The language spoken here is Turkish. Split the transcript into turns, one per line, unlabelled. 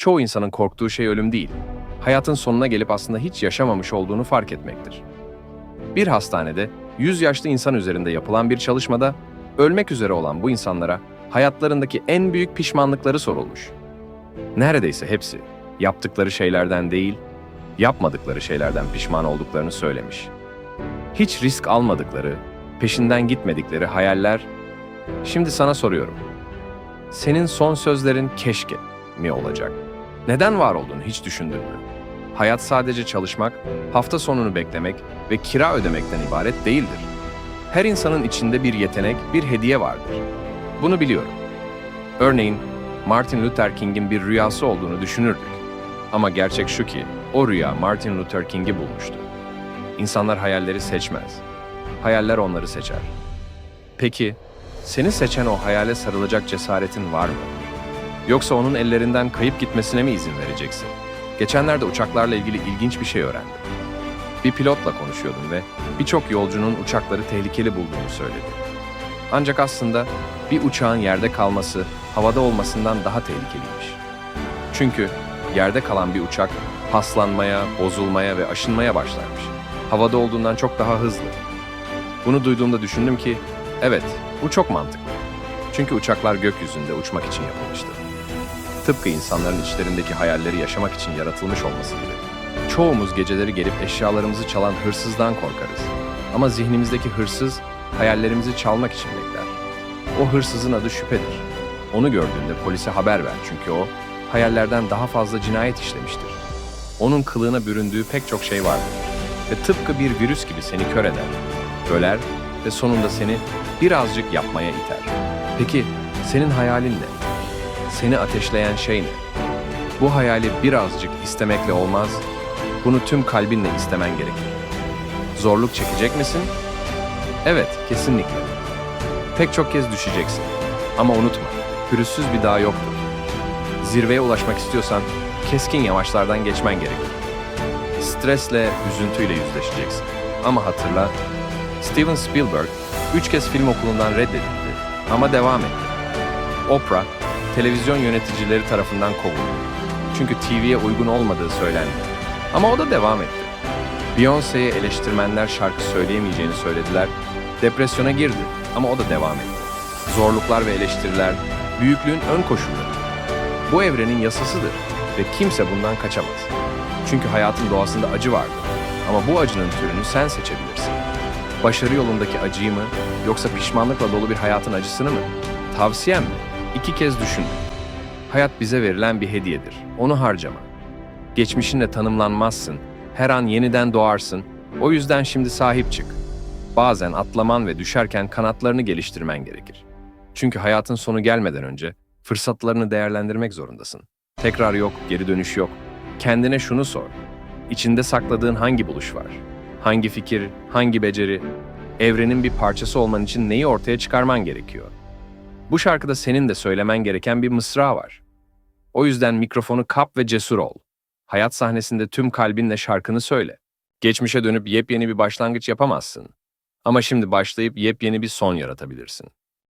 Çoğu insanın korktuğu şey ölüm değil, hayatın sonuna gelip aslında hiç yaşamamış olduğunu fark etmektir. Bir hastanede 100 yaşlı insan üzerinde yapılan bir çalışmada ölmek üzere olan bu insanlara hayatlarındaki en büyük pişmanlıkları sorulmuş. Neredeyse hepsi yaptıkları şeylerden değil, yapmadıkları şeylerden pişman olduklarını söylemiş. Hiç risk almadıkları, peşinden gitmedikleri hayaller. Şimdi sana soruyorum. Senin son sözlerin keşke mi olacak? Neden var olduğunu hiç düşündün mü? Hayat sadece çalışmak, hafta sonunu beklemek ve kira ödemekten ibaret değildir. Her insanın içinde bir yetenek, bir hediye vardır. Bunu biliyorum. Örneğin Martin Luther King'in bir rüyası olduğunu düşünürdük. Ama gerçek şu ki o rüya Martin Luther King'i bulmuştu. İnsanlar hayalleri seçmez. Hayaller onları seçer. Peki, seni seçen o hayale sarılacak cesaretin var mı? Yoksa onun ellerinden kayıp gitmesine mi izin vereceksin? Geçenlerde uçaklarla ilgili ilginç bir şey öğrendim. Bir pilotla konuşuyordum ve birçok yolcunun uçakları tehlikeli bulduğunu söyledi. Ancak aslında bir uçağın yerde kalması havada olmasından daha tehlikeliymiş. Çünkü yerde kalan bir uçak paslanmaya, bozulmaya ve aşınmaya başlarmış. Havada olduğundan çok daha hızlı. Bunu duyduğumda düşündüm ki, evet, bu çok mantıklı. Çünkü uçaklar gökyüzünde uçmak için yapılmıştır. Tıpkı insanların içlerindeki hayalleri yaşamak için yaratılmış olması gibi. Çoğumuz geceleri gelip eşyalarımızı çalan hırsızdan korkarız. Ama zihnimizdeki hırsız hayallerimizi çalmak için bekler. O hırsızın adı şüphedir. Onu gördüğünde polise haber ver çünkü o hayallerden daha fazla cinayet işlemiştir. Onun kılığına büründüğü pek çok şey vardır ve tıpkı bir virüs gibi seni kör eder, böler ve sonunda seni birazcık yapmaya iter. Peki senin hayalin ne? Seni ateşleyen şey ne? Bu hayali birazcık istemekle olmaz, bunu tüm kalbinle istemen gerekir. Zorluk çekecek misin? Evet, kesinlikle. Pek çok kez düşeceksin. Ama unutma, pürüzsüz bir dağ yoktur. Zirveye ulaşmak istiyorsan keskin yamaçlardan geçmen gerekir. Stresle, üzüntüyle yüzleşeceksin. Ama hatırla, Steven Spielberg üç kez film okulundan reddedildi ama devam etti. Oprah, televizyon yöneticileri tarafından kovuldu. Çünkü TV'ye uygun olmadığı söylendi. Ama o da devam etti. Beyoncé'ye eleştirmenler şarkı söyleyemeyeceğini söylediler. Depresyona girdi ama o da devam etti. Zorluklar ve eleştiriler büyüklüğün ön koşulları. Bu evrenin yasasıdır ve kimse bundan kaçamaz. Çünkü hayatın doğasında acı vardır. Ama bu acının türünü sen seçebilirsin. Başarı yolundaki acıyı mı yoksa pişmanlıkla dolu bir hayatın acısını mı? Tavsiyem mi? İki kez düşün. Hayat bize verilen bir hediyedir. Onu harcama. Geçmişinle tanımlanmazsın. Her an yeniden doğarsın. O yüzden şimdi sahip çık. Bazen atlaman ve düşerken kanatlarını geliştirmen gerekir. Çünkü hayatın sonu gelmeden önce fırsatlarını değerlendirmek zorundasın. Tekrar yok, geri dönüş yok. Kendine şunu sor. İçinde sakladığın hangi buluş var? Hangi fikir, hangi beceri? Evrenin bir parçası olman için neyi ortaya çıkarman gerekiyor? Bu şarkıda senin de söylemen gereken bir mısra var. O yüzden mikrofonu kap ve cesur ol. Hayat sahnesinde tüm kalbinle şarkını söyle. Geçmişe dönüp yepyeni bir başlangıç yapamazsın. Ama şimdi başlayıp yepyeni bir son yaratabilirsin.